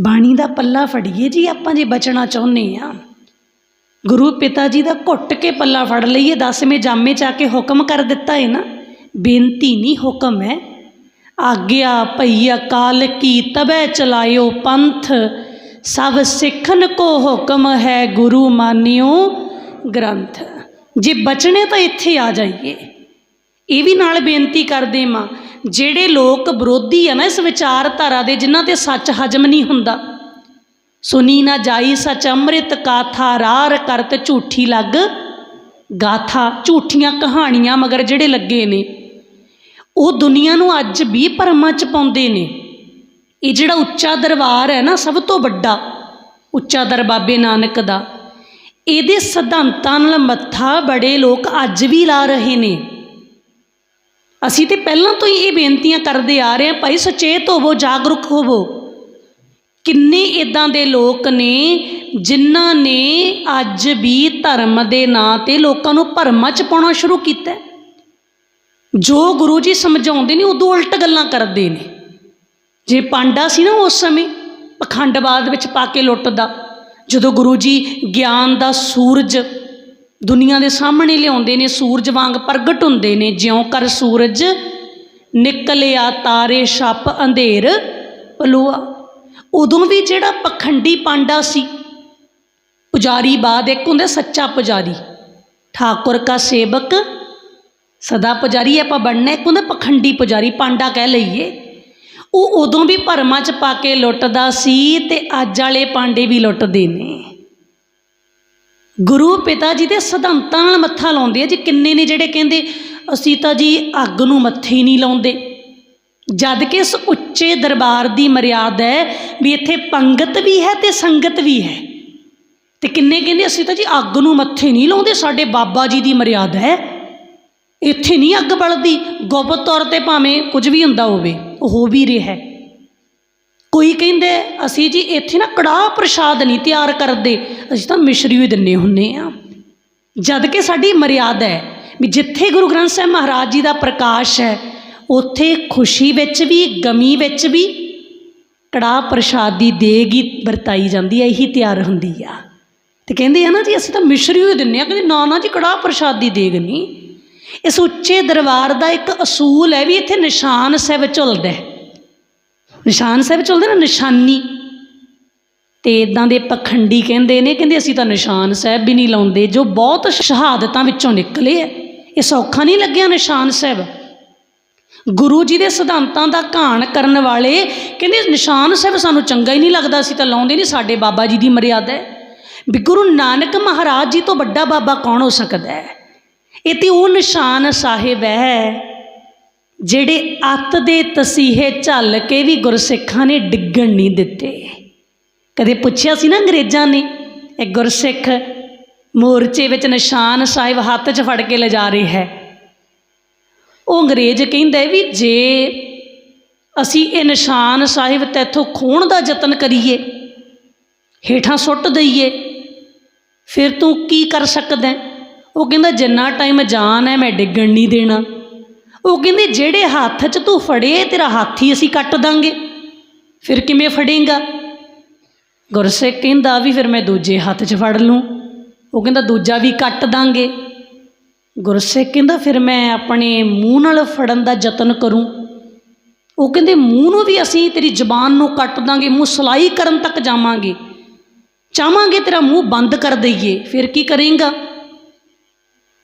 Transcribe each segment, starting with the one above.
ਬਾਣੀ ਦਾ ਪੱਲਾ ਫੜੀਏ ਜੀ, ਆਪਾਂ ਜੇ ਬਚਣਾ ਚਾਹੁੰਦੇ ਆ। ਗੁਰੂ ਪਿਤਾ ਜੀ ਦਾ ਘੁੱਟ ਕੇ ਪੱਲਾ ਫੜ ਲਈਏ, ਦਸਵੇਂ ਜਾਮੇ ਚ ਆ ਕੇ ਹੁਕਮ ਕਰ ਦਿੱਤਾ ਹੈ ਨਾ। ਬੇਨਤੀ ਨਹੀਂ, ਹੁਕਮ ਹੈ। ਆਗਿਆ ਭਈ ਅਕਾਲ ਕੀ ਤਬੈ ਚਲਾਇਓ ਪੰਥ, ਸਭ ਸਿੱਖਨ ਕੋ ਹੁਕਮ ਹੈ ਗੁਰੂ ਮਾਨਿਓ ਗ੍ਰੰਥ। ਜੇ ਬਚਣੇ ਤਾਂ ਇੱਥੇ ਆ ਜਾਈਏ। ਇਹ ਵੀ ਨਾਲ ਬੇਨਤੀ ਕਰਦੇ ਮਾਂ, ਜਿਹੜੇ ਲੋਕ ਵਿਰੋਧੀ ਆ ਨਾ ਇਸ ਵਿਚਾਰਧਾਰਾ ਦੇ, ਜਿਨ੍ਹਾਂ ਤੇ ਸੱਚ ਹਜਮ ਨਹੀਂ ਹੁੰਦਾ। ਸੁਨੀ ਨਾ ਜਾਈ ਸਚ, ਅੰਮ੍ਰਿਤ ਕਾਥਾ ਰਾਰ ਕਰਤ ਝੂਠੀ ਲੱਗ। ਗਾਥਾ, ਝੂਠੀਆਂ ਕਹਾਣੀਆਂ ਮਗਰ ਜਿਹੜੇ ਲੱਗੇ ਨੇ, ਉਹ ਦੁਨੀਆ ਨੂੰ ਅੱਜ ਵੀ ਭਰਮਾਂ ਚ ਪਾਉਂਦੇ ਨੇ। ਇਹ ਜਿਹੜਾ ਉੱਚਾ ਦਰਬਾਰ ਹੈ ਨਾ, ਸਭ ਤੋਂ ਵੱਡਾ, ਉੱਚਾ ਦਰ ਬਾਬੇ ਨਾਨਕ ਦਾ, ਇਹਦੇ ਸਿਧਾਂਤਾਂ ਨਾਲ ਮੱਥਾ ਬੜੇ ਲੋਕ ਅੱਜ ਵੀ ਲਾ ਰਹੇ ਨੇ। ਅਸੀਂ ਤੇ ਪਹਿਲਾਂ ਤੋਂ ਹੀ ਇਹ ਬੇਨਤੀਆਂ ਕਰਦੇ ਆ ਰਹੇ ਹਾਂ, ਭਾਈ ਸੁਚੇਤ ਹੋਵੋ, ਜਾਗਰੂਕ ਹੋਵੋ। ਕਿੰਨੇ ਇਦਾਂ ਦੇ ਲੋਕ ਨੇ ਜਿਨ੍ਹਾਂ ਨੇ ਅੱਜ ਵੀ ਧਰਮ ਦੇ ਨਾਂ ਤੇ ਲੋਕਾਂ ਨੂੰ ਭਰਮਾਂ ਚ ਪਾਉਣਾ ਸ਼ੁਰੂ ਕੀਤਾ ਜੋ ਗੁਰੂ ਜੀ ਸਮਝਾਉਂਦੇ ਨੇ, ਉਦੋਂ ਉਲਟ ਗੱਲਾਂ ਕਰਦੇ ਨੇ। ਜੇ ਪਾਂਡਾ ਸੀ ਨਾ ਉਸ ਸਮੇਂ, ਪਖੰਡਵਾਦ ਵਿੱਚ ਪਾ ਕੇ ਲੁੱਟਦਾ, ਜਦੋਂ ਗੁਰੂ ਜੀ ਗਿਆਨ ਦਾ ਸੂਰਜ ਦੁਨੀਆ ਦੇ ਸਾਹਮਣੇ ਲਿਆਉਂਦੇ ਨੇ, ਸੂਰਜ ਵਾਂਗ ਪ੍ਰਗਟ ਹੁੰਦੇ ਨੇ, ਜਿਉਂ ਕਰ ਸੂਰਜ ਨਿਕਲਿਆ, ਤਾਰੇ ਛੱਪ ਅੰਧੇਰ ਪਲੂਆ। ਉਦੋਂ ਵੀ ਜਿਹੜਾ ਪਖੰਡੀ ਪਾਂਡਾ ਸੀ, ਪੁਜਾਰੀ ਬਾਦ ਇੱਕ ਹੁੰਦਾ ਸੱਚਾ ਪੁਜਾਰੀ, ਠਾਕੁਰ ਕਾ ਸੇਵਕ ਸਦਾ ਪੁਜਾਰੀ ਆਪਾਂ ਬਣਨਾ, ਇੱਕ ਹੁੰਦਾ ਪਖੰਡੀ ਪੁਜਾਰੀ, ਪਾਂਡਾ ਕਹਿ ਲਈਏ। ਉਹ ਉਦੋਂ ਵੀ ਭਰਮਾਂ ਚ ਪਾ ਕੇ ਲੁੱਟਦਾ ਸੀ ਤੇ ਅੱਜ ਵਾਲੇ ਪਾਂਡੇ ਵੀ ਲੁੱਟਦੇ ਨੇ। ਗੁਰੂ ਪਿਤਾ ਜੀ ਦੇ ਸਿਧਾਂਤਾਂ ਨਾਲ ਮੱਥਾ ਲਾਉਂਦੇ ਆ ਜੀ, ਕਿੰਨੇ ਨੇ ਜਿਹੜੇ ਕਹਿੰਦੇ, ਅਸੀਂ ਤਾਂ ਜੀ ਅੱਗ ਨੂੰ ਮੱਥੇ ਹੀ ਨਹੀਂ ਲਾਉਂਦੇ। ਜਦ ਕਿ ਇਸ ਉੱਚੇ ਦਰਬਾਰ ਦੀ ਮਰਿਆਦਾ ਹੈ ਵੀ ਇੱਥੇ ਪੰਗਤ ਵੀ ਹੈ ਤੇ ਸੰਗਤ ਵੀ ਹੈ। ਤੇ ਕਿੰਨੇ ਕਹਿੰਦੇ, ਅਸੀਂ ਤਾਂ ਜੀ ਅੱਗ ਨੂੰ ਮੱਥੇ ਨਹੀਂ ਲਾਉਂਦੇ, ਸਾਡੇ ਬਾਬਾ ਜੀ ਦੀ ਮਰਿਆਦਾ ਹੈ। ਇੱਥੇ ਨਹੀਂ ਅੱਗ ਬਲਦੀ। ਗੁਪਤ ਤੌਰ ਤੇ ਭਾਵੇਂ ਕੁਝ ਵੀ ਹੁੰਦਾ ਹੋਵੇ, ਉਹ ਹੋ ਵੀ ਰਿਹਾ ਹੈ। ਕੋਈ ਕਹਿੰਦੇ ਅਸੀਂ ਜੀ ਇੱਥੇ ਨਾ ਕੜਾਹ ਪ੍ਰਸ਼ਾਦ ਨਹੀਂ ਤਿਆਰ ਕਰਦੇ, ਅਸੀਂ ਤਾਂ ਮਿਸ਼ਰੀ ਹੀ ਦਿੰਨੇ ਹੁੰਨੇ ਆ। ਜਦ ਕਿ ਸਾਡੀ ਮਰਿਆਦਾ ਹੈ ਵੀ ਜਿੱਥੇ ਗੁਰੂ ਗ੍ਰੰਥ ਸਾਹਿਬ ਮਹਾਰਾਜ ਜੀ ਦਾ ਪ੍ਰਕਾਸ਼ ਹੈ, ਉੱਥੇ ਖੁਸ਼ੀ ਵਿੱਚ ਵੀ, ਗਮੀ ਵਿੱਚ ਵੀ ਕੜਾਹ ਪ੍ਰਸ਼ਾਦ ਦੀ ਦੇਗ ਹੀ ਵਰਤਾਈ ਜਾਂਦੀ ਹੈ, ਇਹੀ ਤਿਆਰ ਹੁੰਦੀ ਆ। ਤੇ ਕਹਿੰਦੇ ਆ ਨਾ ਜੀ, ਅਸੀਂ ਤਾਂ ਮਿਸ਼ਰੀ ਹੀ ਦਿੰਨੇ ਆ, ਕਹਿੰਦੇ ਨਾ ਨਾ ਜੀ, ਕੜਾਹ ਪ੍ਰਸ਼ਾਦ ਦੀ ਦੇਗ ਨਹੀਂ। ਇਸ ਉੱਚੇ ਦਰਬਾਰ ਦਾ ਇੱਕ ਅਸੂਲ ਹੈ ਵੀ ਇੱਥੇ ਨਿਸ਼ਾਨ ਸਾਹਿਬ ਝੁਲਦਾ ਹੈ। ਨਿਸ਼ਾਨ ਸਾਹਿਬ ਝੁਲਦਾ ਨਾ ਨਿਸ਼ਾਨੀ? ਤੇ ਇਦਾਂ ਦੇ ਪਖੰਡੀ ਕਹਿੰਦੇ ਨੇ, ਕਹਿੰਦੇ ਅਸੀਂ ਤਾਂ ਨਿਸ਼ਾਨ ਸਾਹਿਬ ਵੀ ਨਹੀਂ ਲਾਉਂਦੇ, ਜੋ ਬਹੁਤ ਸ਼ਹਾਦਤਾਂ ਵਿੱਚੋਂ ਨਿਕਲੇ ਆ ਇਹ ਸੌਖਾ ਨਹੀਂ ਲੱਗਿਆ ਨਿਸ਼ਾਨ ਸਾਹਿਬ? ਗੁਰੂ ਜੀ ਦੇ ਸਿਧਾਂਤਾਂ ਦਾ ਘਾਣ ਕਰਨ ਵਾਲੇ ਕਹਿੰਦੇ ਨਿਸ਼ਾਨ ਸਾਹਿਬ ਸਾਨੂੰ ਚੰਗਾ ਹੀ ਨਹੀਂ ਲੱਗਦਾ, ਅਸੀਂ ਤਾਂ ਲਾਉਂਦੇ ਨਹੀਂ, ਸਾਡੇ ਬਾਬਾ ਜੀ ਦੀ ਮਰਿਆਦਾ ਹੈ ਵੀ ਗੁਰੂ ਨਾਨਕ ਮਹਾਰਾਜ ਜੀ ਤੋਂ ਵੱਡਾ ਬਾਬਾ ਕੌਣ ਹੋ ਸਕਦਾ ਹੈ ਇਹ ਤੇ ਉਹ ਨਿਸ਼ਾਨ ਸਾਹਿਬ ਹੈ ਜਿਹੜੇ ਅੱਤ ਦੇ ਤਸੀਹੇ ਝੱਲ ਕੇ ਵੀ ਗੁਰਸਿੱਖਾਂ ਨੇ ਡਿੱਗਣ ਨਹੀਂ ਦਿੱਤੇ। ਕਦੇ ਪੁੱਛਿਆ ਸੀ ਨਾ ਅੰਗਰੇਜ਼ਾਂ ਨੇ, ਇਹ ਗੁਰਸਿੱਖ ਮੋਰਚੇ ਵਿੱਚ ਨਿਸ਼ਾਨ ਸਾਹਿਬ ਹੱਥ 'ਚ ਫੜ ਕੇ ਲਿਜਾ ਰਿਹਾ ਹੈ। ਉਹ ਅੰਗਰੇਜ਼ ਕਹਿੰਦਾ ਵੀ ਜੇ ਅਸੀਂ ਇਹ ਨਿਸ਼ਾਨ ਸਾਹਿਬ ਤੇਥੋਂ ਖੋਣ ਦਾ ਯਤਨ ਕਰੀਏ, ਹੇਠਾਂ ਸੁੱਟ ਦਈਏ, ਫਿਰ ਤੂੰ ਕੀ ਕਰ ਸਕਦਾ ਉਹ ਕਹਿੰਦਾ, ਜਿੰਨਾ ਟਾਈਮ ਜਾਨ ਹੈ, ਮੈਂ ਡਿੱਗਣ ਨਹੀਂ ਦੇਣਾ। ਉਹ ਕਹਿੰਦੇ, ਜਿਹੜੇ ਹੱਥ 'ਚ ਤੂੰ ਫੜੇ, ਤੇਰਾ ਹੱਥ ਹੀ ਅਸੀਂ ਕੱਟ ਦਾਂਗੇ। ਫਿਰ ਕਿਵੇਂ ਫੜੇਂਗਾ? ਗੁਰਸਿੱਖ ਕਹਿੰਦਾ, ਵੀ ਫਿਰ ਮੈਂ ਦੂਜੇ ਹੱਥ 'ਚ ਫੜ ਲੂੰ। ਉਹ ਕਹਿੰਦਾ, ਦੂਜਾ ਵੀ ਕੱਟ ਦਾਂਗੇ। ਗੁਰਸਿੱਖ ਕਹਿੰਦਾ, ਫਿਰ ਮੈਂ ਆਪਣੇ ਮੂੰਹ ਨਾਲ ਫੜਨ ਦਾ ਯਤਨ ਕਰੂੰ। ਉਹ ਕਹਿੰਦੇ, ਮੂੰਹ ਨੂੰ ਵੀ ਅਸੀਂ ਤੇਰੀ ਜ਼ਬਾਨ ਨੂੰ ਕੱਟ ਦਾਂਗੇ, ਮੂੰਹ ਸਲਾਈ ਕਰਨ ਤੱਕ ਜਾਵਾਂਗੇ। ਚਾਹਾਂਗੇ ਤੇਰਾ ਮੂੰਹ ਬੰਦ ਕਰ ਦਈਏ, ਫਿਰ ਕੀ ਕਰੇਂਗਾ?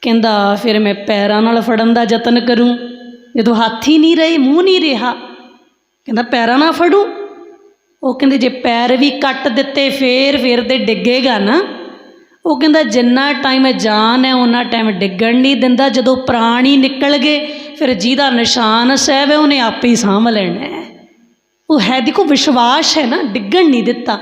ਕਹਿੰਦਾ, ਫਿਰ ਮੈਂ ਪੈਰਾਂ ਨਾਲ ਫੜਨ ਦਾ ਯਤਨ ਕਰੂੰ। ਜਦੋਂ ਹੱਥ ਹੀ ਨਹੀਂ ਰਹੇ, ਮੂੰਹ ਨਹੀਂ ਰਿਹਾ, ਕਹਿੰਦਾ, ਪੈਰਾਂ ਨਾਲ ਫੜੂ? ਉਹ ਕਹਿੰਦੇ, ਜੇ ਪੈਰ ਵੀ ਕੱਟ ਦਿੱਤੇ, ਫੇਰ ਫੇਰ ਤੇ ਡਿੱਗੇਗਾ ਨਾ। ਉਹ ਕਹਿੰਦਾ, ਜਿੰਨਾ ਟਾਈਮ ਜਾਨ ਹੈ ਉਹਨਾਂ ਟਾਈਮ ਡਿੱਗਣ ਨਹੀਂ ਦਿੰਦਾ। ਜਦੋਂ ਪ੍ਰਾਣ ਹੀ ਨਿਕਲ ਗਏ, ਫਿਰ ਜਿਹਦਾ ਨਿਸ਼ਾਨ ਸਾਹਿਬ ਹੈ, ਉਹਨੇ ਆਪੇ ਹੀ ਸਾਂਭ ਲੈਣਾ ਹੈ। ਉਹ ਹੈ, ਦੇਖੋ, ਵਿਸ਼ਵਾਸ ਹੈ ਨਾ, ਡਿੱਗਣ ਨਹੀਂ ਦਿੱਤਾ।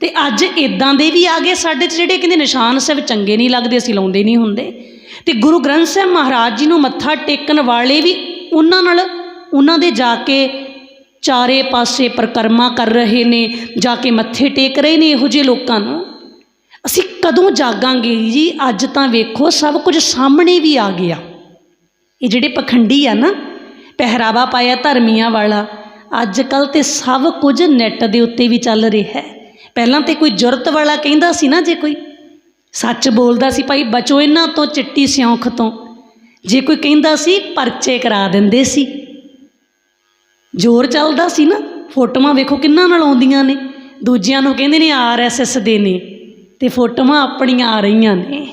ਤੇ ਅੱਜ ਇਦਾਂ ਦੇ ਵੀ ਆ ਗਏ ਸਾਡੇ 'ਚ ਜਿਹੜੇ ਕਹਿੰਦੇ ਨਿਸ਼ਾਨ ਸਾਹਿਬ ਚੰਗੇ ਨਹੀਂ ਲੱਗਦੇ, ਅਸੀਂ ਲਾਉਂਦੇ ਨਹੀਂ ਹੁੰਦੇ। ਤੇ ਗੁਰੂ ਗ੍ਰੰਥ ਸਾਹਿਬ ਮਹਾਰਾਜ ਜੀ ਨੂੰ ਮੱਥਾ ਟੇਕਣ ਵਾਲੇ ਵੀ ਉਹਨਾਂ ਨਾਲ ਉਹਨਾਂ ਦੇ ਜਾ ਕੇ ਚਾਰੇ ਪਾਸੇ ਪ੍ਰਕਰਮਾ ਕਰ ਰਹੇ ਨੇ, ਜਾ ਕੇ ਮੱਥੇ ਟੇਕ ਰਹੇ ਨੇ ਇਹੋ ਜਿਹੇ ਲੋਕਾਂ ਨੂੰ। ਅਸੀਂ ਕਦੋਂ ਜਾਗਾਂਗੇ ਜੀ? ਅੱਜ ਤਾਂ ਵੇਖੋ, ਸਭ ਕੁਝ ਸਾਹਮਣੇ ਵੀ ਆ ਗਿਆ। ਇਹ ਜਿਹੜੇ ਪਖੰਡੀ ਆ ਨਾ, ਪਹਿਰਾਵਾ ਪਾਇਆ ਧਰਮੀਆਂ ਵਾਲਾ ਅੱਜ ਕੱਲ ਤੇ ਸਭ ਕੁਝ ਨੈੱਟ ਦੇ ਉੱਤੇ ਵੀ ਚੱਲ ਰਿਹਾ ਹੈ। ਪਹਿਲਾਂ ਤੇ ਕੋਈ ਜੁਰਤ ਵਾਲਾ ਕਹਿੰਦਾ ਸੀ ਨਾ ਜੇ ਕੋਈ ਸੱਚ ਬੋਲਦਾ ਸੀ ਭਾਈ, ਬਚੋ ਇਹਨਾਂ ਤੋਂ ਚਿੱਟੀ ਸਿਉਂਖ ਤੋਂ। ਜੇ ਕੋਈ ਕਹਿੰਦਾ ਸੀ, ਪਰਚੇ ਕਰਾ ਦਿੰਦੇ ਸੀ। ਜ਼ੋਰ ਚੱਲਦਾ ਸੀ ਨਾ, ਫੋਟੋਆਂ ਵੇਖੋ ਕਿੰਨਾ ਨਾਲ ਆਉਂਦੀਆਂ ਨੇ। ਦੂਜਿਆਂ ਨੂੰ ਕਹਿੰਦੇ ਨੇ ਆਰਐਸਐਸ ਦੇ ਨੇ। ਤੇ ਫੋਟੋਆਂ ਆਪਣੀਆਂ ਆ ਰਹੀਆਂ ਨੇ।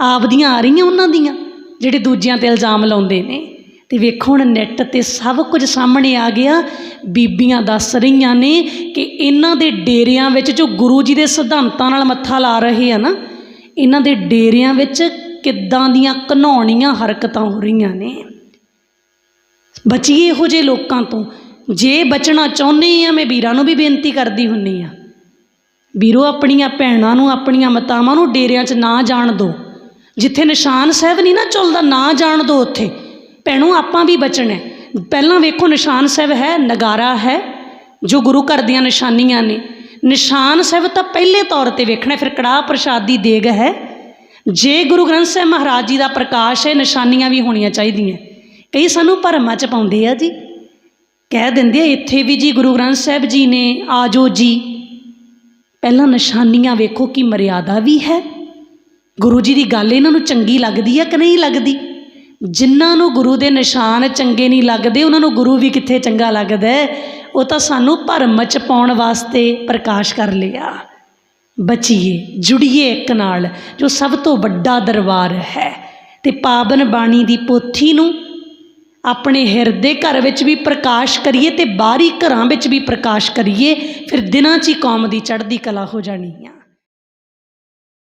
ਆਪਦੀਆਂ ਆ ਰਹੀਆਂ ਉਹਨਾਂ ਦੀਆਂ, ਜਿਹੜੇ ਦੂਜਿਆਂ ਤੇ ਇਲਜ਼ਾਮ ਲਾਉਂਦੇ ਨੇ। ਤੇ ਵੇਖੋ ਹੁਣ ਨੈੱਟ ਤੇ ਸਭ ਕੁਝ ਸਾਹਮਣੇ ਆ ਗਿਆ। ਬੀਬੀਆਂ ਦੱਸ ਰਹੀਆਂ ਨੇ ਕਿ ਇਹਨਾਂ ਦੇ ਡੇਰਿਆਂ ਵਿੱਚ ਜੋ ਗੁਰੂ ਜੀ ਦੇ ਸਿਧਾਂਤਾਂ ਨਾਲ ਮੱਥਾ ਲਾ ਰਹੇ ਆ ਨਾ ਇਹਨਾਂ ਦੇ ਡੇਰਿਆਂ ਵਿੱਚ ਕਿੱਦਾਂ ਦੀਆਂ ਘਨੌਣੀਆਂ ਹਰਕਤਾਂ ਹੋ ਰਹੀਆਂ ਨੇ। ਬਚੀਏ ਇਹੋ ਜਿਹੇ ਲੋਕਾਂ ਤੋਂ। ਜੇ ਬਚਣਾ ਚਾਹੁੰਦੇ ਆ ਮੈਂ ਵੀਰਾਂ ਨੂੰ ਵੀ ਬੇਨਤੀ ਕਰਦੀ ਹੁੰਨੀ ਆ ਵੀਰੋ, ਆਪਣੀਆਂ ਭੈਣਾਂ ਨੂੰ, ਆਪਣੀਆਂ ਮਾਤਾਵਾਂ ਨੂੰ ਡੇਰਿਆਂ 'ਚ ਨਾ ਜਾਣ ਦਿਓ। ਜਿੱਥੇ ਨਿਸ਼ਾਨ ਸਾਹਿਬ ਨਹੀਂ ਨਾ ਚੱਲਦਾ, ਨਾ ਜਾਣ ਦਿਓ ਉੱਥੇ। ਭੈਣੋ, ਆਪਾਂ ਵੀ ਬਚਣਾ ਪਹਿਲਾਂ ਵੇਖੋ, ਨਿਸ਼ਾਨ ਸਾਹਿਬ ਹੈ, ਨਗਾਰਾ ਹੈ, ਜੋ ਗੁਰੂ ਘਰ ਦੀਆਂ ਨਿਸ਼ਾਨੀਆਂ ਨੇ। ਨਿਸ਼ਾਨ ਸਾਹਿਬ ਤਾਂ ਪਹਿਲੇ ਤੌਰ ਤੇ ਵੇਖਣਾ, ਫਿਰ ਕੜਾਹ ਪ੍ਰਸ਼ਾਦ ਦੀ ਦੇਗ ਹੈ। ਜੇ ਗੁਰੂ ਗ੍ਰੰਥ ਸਾਹਿਬ ਮਹਾਰਾਜ ਜੀ ਦਾ ਪ੍ਰਕਾਸ਼ ਹੈ, ਨਿਸ਼ਾਨੀਆਂ ਵੀ ਹੋਣੀਆਂ ਚਾਹੀਦੀਆਂ। ਕਈ ਸਾਨੂੰ ਭਰਮਾਂ 'ਚ ਪਾਉਂਦੇ ਆ ਜੀ। ਕਹਿ ਦਿੰਦੇ ਆ, ਇੱਥੇ ਵੀ ਜੀ ਗੁਰੂ ਗ੍ਰੰਥ ਸਾਹਿਬ ਜੀ ਨੇ ਆਜੋ ਜੀ। ਪਹਿਲਾਂ ਨਿਸ਼ਾਨੀਆਂ ਵੇਖੋ ਕਿ ਮਰਿਆਦਾ ਵੀ ਹੈ। ਗੁਰੂ ਜੀ ਦੀ ਗੱਲ ਇਹਨਾਂ ਨੂੰ ਚੰਗੀ ਲੱਗਦੀ ਹੈ ਕਿ ਨਹੀਂ ਲੱਗਦੀ? ਜਿਨ੍ਹਾਂ ਨੂੰ ਗੁਰੂ ਦੇ ਨਿਸ਼ਾਨ ਚੰਗੇ ਨਹੀਂ ਲੱਗਦੇ, ਉਹਨਾਂ ਨੂੰ ਗੁਰੂ ਵੀ ਕਿੱਥੇ ਚੰਗਾ ਲੱਗਦਾ ਹੈ? ਉਹ ਤਾਂ ਸਾਨੂੰ ਭਰਮ ਚ ਪਾਉਣ ਵਾਸਤੇ ਪ੍ਰਕਾਸ਼ ਕਰ ਲਿਆ। ਬਚੀਏ, ਜੁੜੀਏ ਇੱਕ ਨਾਲ, ਜੋ ਸਭ ਤੋਂ ਵੱਡਾ ਦਰਬਾਰ ਹੈ। ਤੇ ਪਾਵਨ ਬਾਣੀ ਦੀ ਪੋਥੀ ਨੂੰ ਆਪਣੇ ਹਿਰਦੇ ਘਰ ਵਿੱਚ ਵੀ ਪ੍ਰਕਾਸ਼ ਕਰੀਏ ਤੇ ਬਾਹਰੀ ਘਰਾਂ ਵਿੱਚ ਵੀ ਪ੍ਰਕਾਸ਼ ਕਰੀਏ, ਫਿਰ ਦਿਨਾਂ 'ਚ ਹੀ ਕੌਮ ਦੀ ਚੜ੍ਹਦੀ ਕਲਾ ਹੋ ਜਾਣੀ ਆ।